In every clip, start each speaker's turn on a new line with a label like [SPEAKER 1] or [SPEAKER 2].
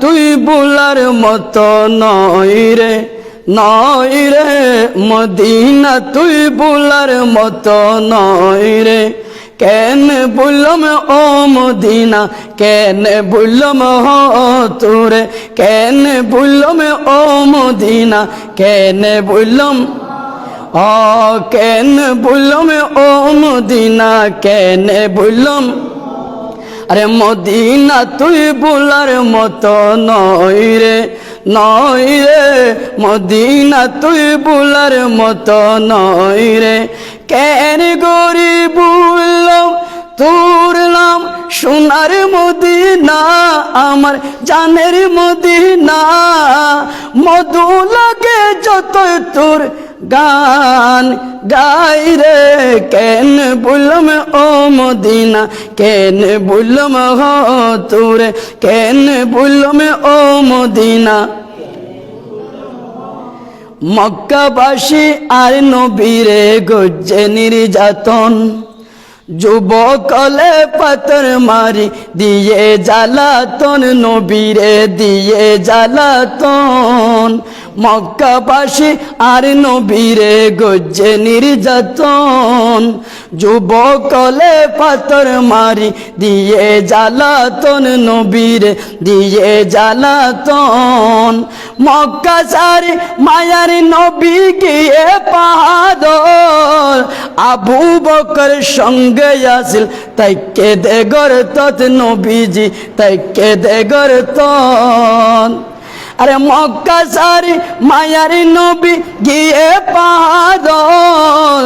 [SPEAKER 1] তুই বুলার মতো নয় রে নয় রে মদিনা। তুই বুলার মতো নয় রে, কেন বললাম ও মদিনা? কেন বললাম হ তোরে? কেন বললাম ও মদিনা? কেন বললাম ও, কেন বললাম ও মদিনা? কেন বললাম আরে মদিনা তুই বুলার মতো নয় রে নয় রে। মদিনা তুই বুলার মতো নয় রে। কেন গরি বুললাম তোর নাম সোনার মদিনা, আমার জানের মদিনা। মধু লাগে যত তোর গান গাই রে, কেন বুলম ও মদিনা? কেন বুলম হ তোরে? কেন বুলম ও মদিনা? মক্কাবাসী আর নবীরে গজ্জে নির্যাতন। যুবকলে পাতর মারি, দিয়ে জ্বালাতন, নবীরে দিয়ে জ্বালাতন। মক্কাবাসী আর নবীরে গজ্জে নির্যাতন। যুবকলে পাতর মারি, দিয়ে জ্বালাতন, নবীরে দিয়ে জ্বালাতন। মক্কা সারি মায়ার নবী গিয়ে পাহাদর আবু বকর সঙ্গে আসিল, তাই কেদে গর তত নবীজি, তাই কেদে গর তন আরে মক্কা সারি মায়ার নবী গিয়ে পাহাদর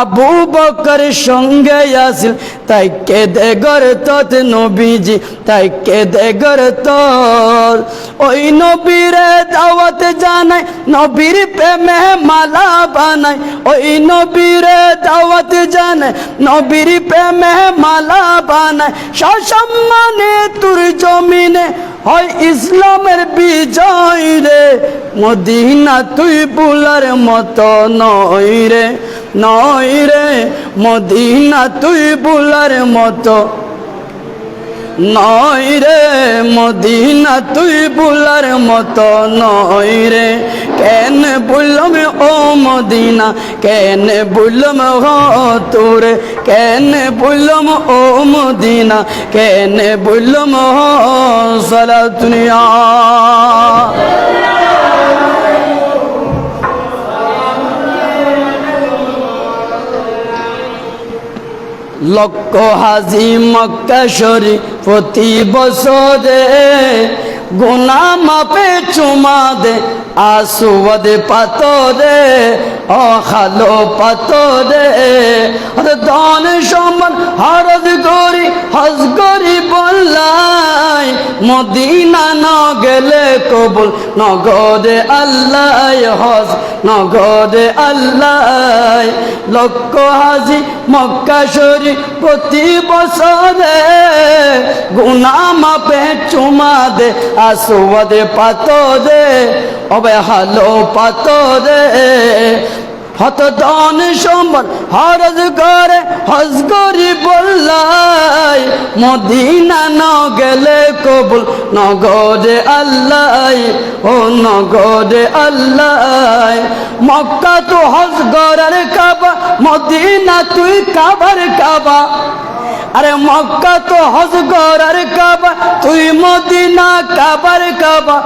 [SPEAKER 1] আবু বকর সঙ্গে আসিল, তাই কে দে গর তত নবীজি, তাই কে দে গর তোর। ওই নবীরে দাওয়াত জানাই, নবীর প্রেমে মালা বানাই। ওই নবীরে দাওয়াত জানাই, নবীর প্রেমে মালা বানাই। সসম্মানে তোর জমিনে হয় ইসলামের বিজয় রে। মদিনা তুই বুলার মতো নয় রে নয় রে। মদিনা তুই বুলার মতো নয় রে, মদিনা তুই বুলার মতো নয় রে। কেন বললাম ও মদিনা? কেন বললাম হ তোরে? কেন বললাম ও মদিনা? কেন বললাম হ সালা দুনিয়া? লক্ষ হাজি মক্কা শরী প্রতি বছরে গুনা মাপে চুমা দে আসুয়াদে পাতরে অখালো পাতরে আর দন সমান হরদ করি, হজ করি বললাই, মদিনা ন গেলে কবুল নগরে আল্লাহ হজ নগরে আল্লাহ। লক্ষ হাজি মক্কা শরী প্রতি বছরে গুনা মাপে চুমা দে আসুয়াদে পাতরে অবে হালো পাতরে হত দন সম্বর হরজ করে, হজ করি বললাই। মদিনা ন গেলে কবুল নগরে আল্লাহ, ও নগরে আল্লাহ। মক্কা তো হজ কাবা মদিনা তুই কাবার কাবা? আরে মক্কা তো হজ গরের কাবা, তুই মদিনা কাবার কাবা।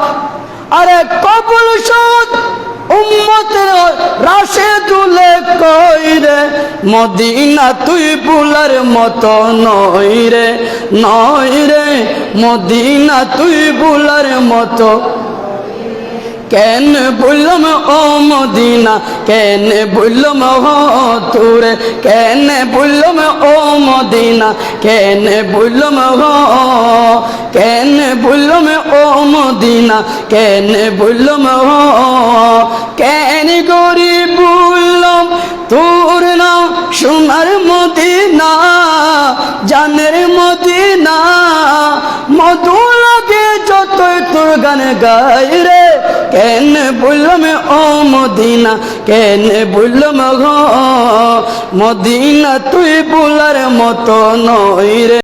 [SPEAKER 1] আরে কবুল শোধ উম্মতের রাশে দুলে কইরে মদিনা তুই বুলার মতো নই রে নই রে। মদিনা তুই বুলার মতো কেন বললাম ও মদিনা? কেন বললাম হ তোরে কেন বললাম ও মদিনা? কেন বললাম হ? কেন বললাম ও মদিনা? কেন বললাম হ? কেন গরি বললাম তোর নাম সোনার মদিনা? জানের গান গাই রে। কেন বললাম, ও মদিনা, কেন বললাম ঘ মদিনা তুই বলার মতো নই রে।